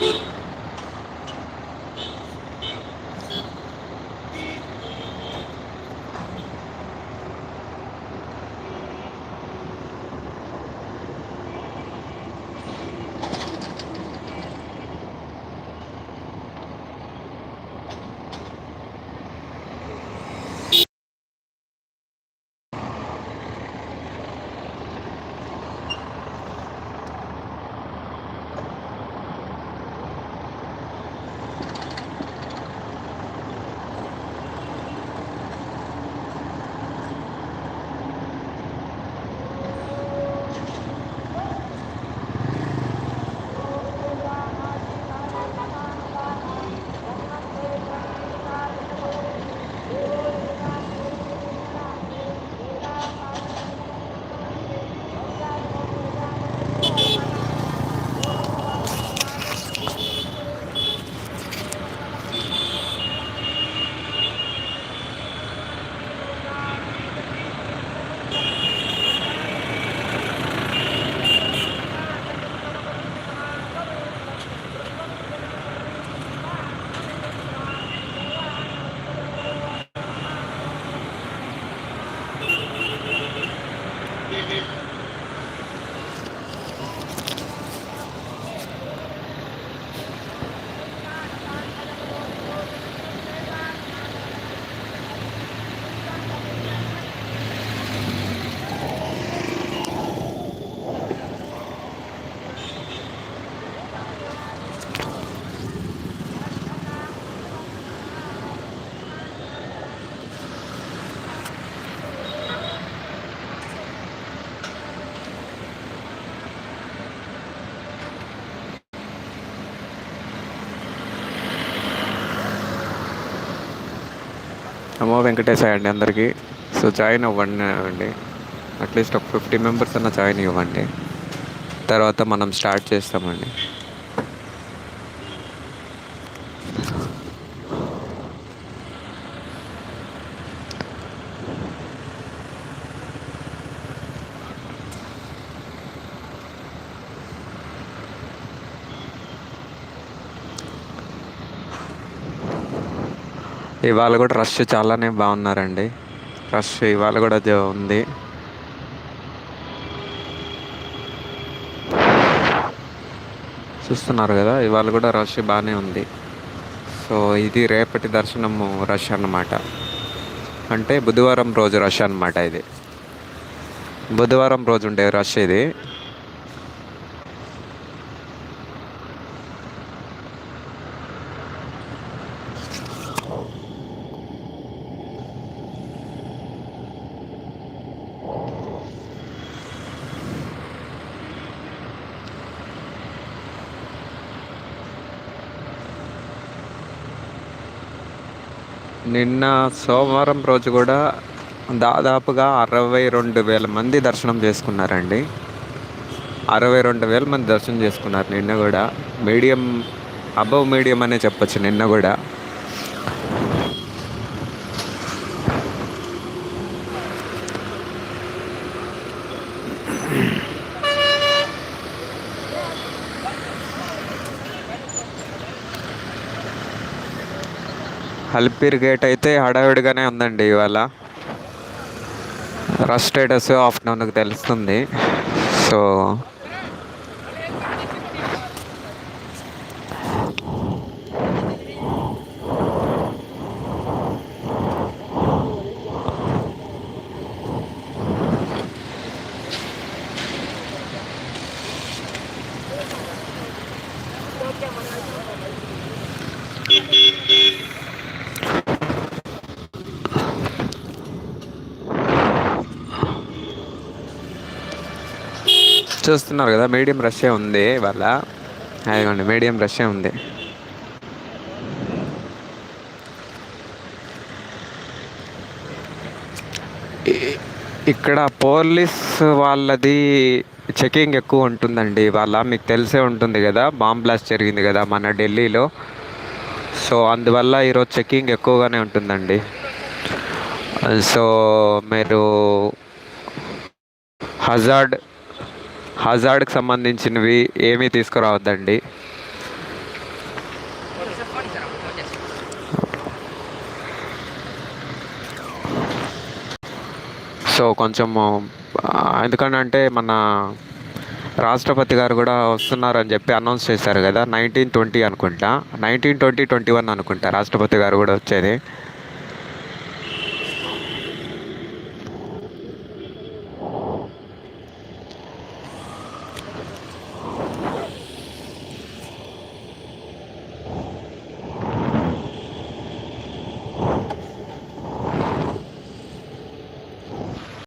little. the నమో వెంకటేశాయ అండి అందరికీ. So join అవ్వండి అండి. అట్లీస్ట్ ఒక ఫిఫ్టీ మెంబర్స్ అన్న జాయిన్ ఇవ్వండి. తర్వాత మనం స్టార్ట్ చేస్తామండి. ఇవాళ కూడా రష్ చాలానే బాగున్నారండి. రష్ ఇవాళ కూడా ఉంది. చూస్తున్నారు కదా ఇవాళ కూడా రష్ బాగానే ఉంది. సో ఇది రేపటి దర్శనము రష్ అన్నమాట. అంటే బుధవారం రోజు రష్ అన్నమాట ఇది. బుధవారం రోజు ఉండే రష్ ఇది. నిన్న సోమవారం రోజు కూడా దాదాపుగా అరవై రెండు వేల మంది దర్శనం చేసుకున్నారండి. అరవై రెండు వేల మంది దర్శనం చేసుకున్నారు నిన్న కూడా. మీడియం అబవ్ మీడియం అనే చెప్పొచ్చు నిన్న కూడా. అల్పీర్ గేట్ అయితే హడావిడిగానే ఉందండి ఇవాళ. రష్ స్టేటస్ ఆఫ్టర్నూన్కి తెలుస్తుంది. సో చూస్తున్నారు కదా మీడియం రష్యే ఉంది ఇవాళ. అదిగోండి మీడియం రష్యే ఉంది. ఇక్కడ పోలీస్ వాళ్ళది చెకింగ్ ఎక్కువ ఉంటుందండి ఇవాళ. మీకు తెలిసే ఉంటుంది కదా బాంబ్ బ్లాస్ట్ జరిగింది కదా మన ఢిల్లీలో. సో అందువల్ల ఈరోజు చెకింగ్ ఎక్కువగానే ఉంటుందండి. సో మీరు హజార్డ్ హజార్డ్కి సంబంధించినవి ఏమీ తీసుకురావద్దండి. సో కొంచెము ఎందుకంటే మన రాష్ట్రపతి గారు కూడా వస్తున్నారని చెప్పి అనౌన్స్ చేశారు కదా నైన్టీన్ ట్వంటీ అనుకుంటా. నైన్టీన్ ట్వంటీ ట్వంటీ వన్ అనుకుంటా రాష్ట్రపతి గారు కూడా వచ్చేది.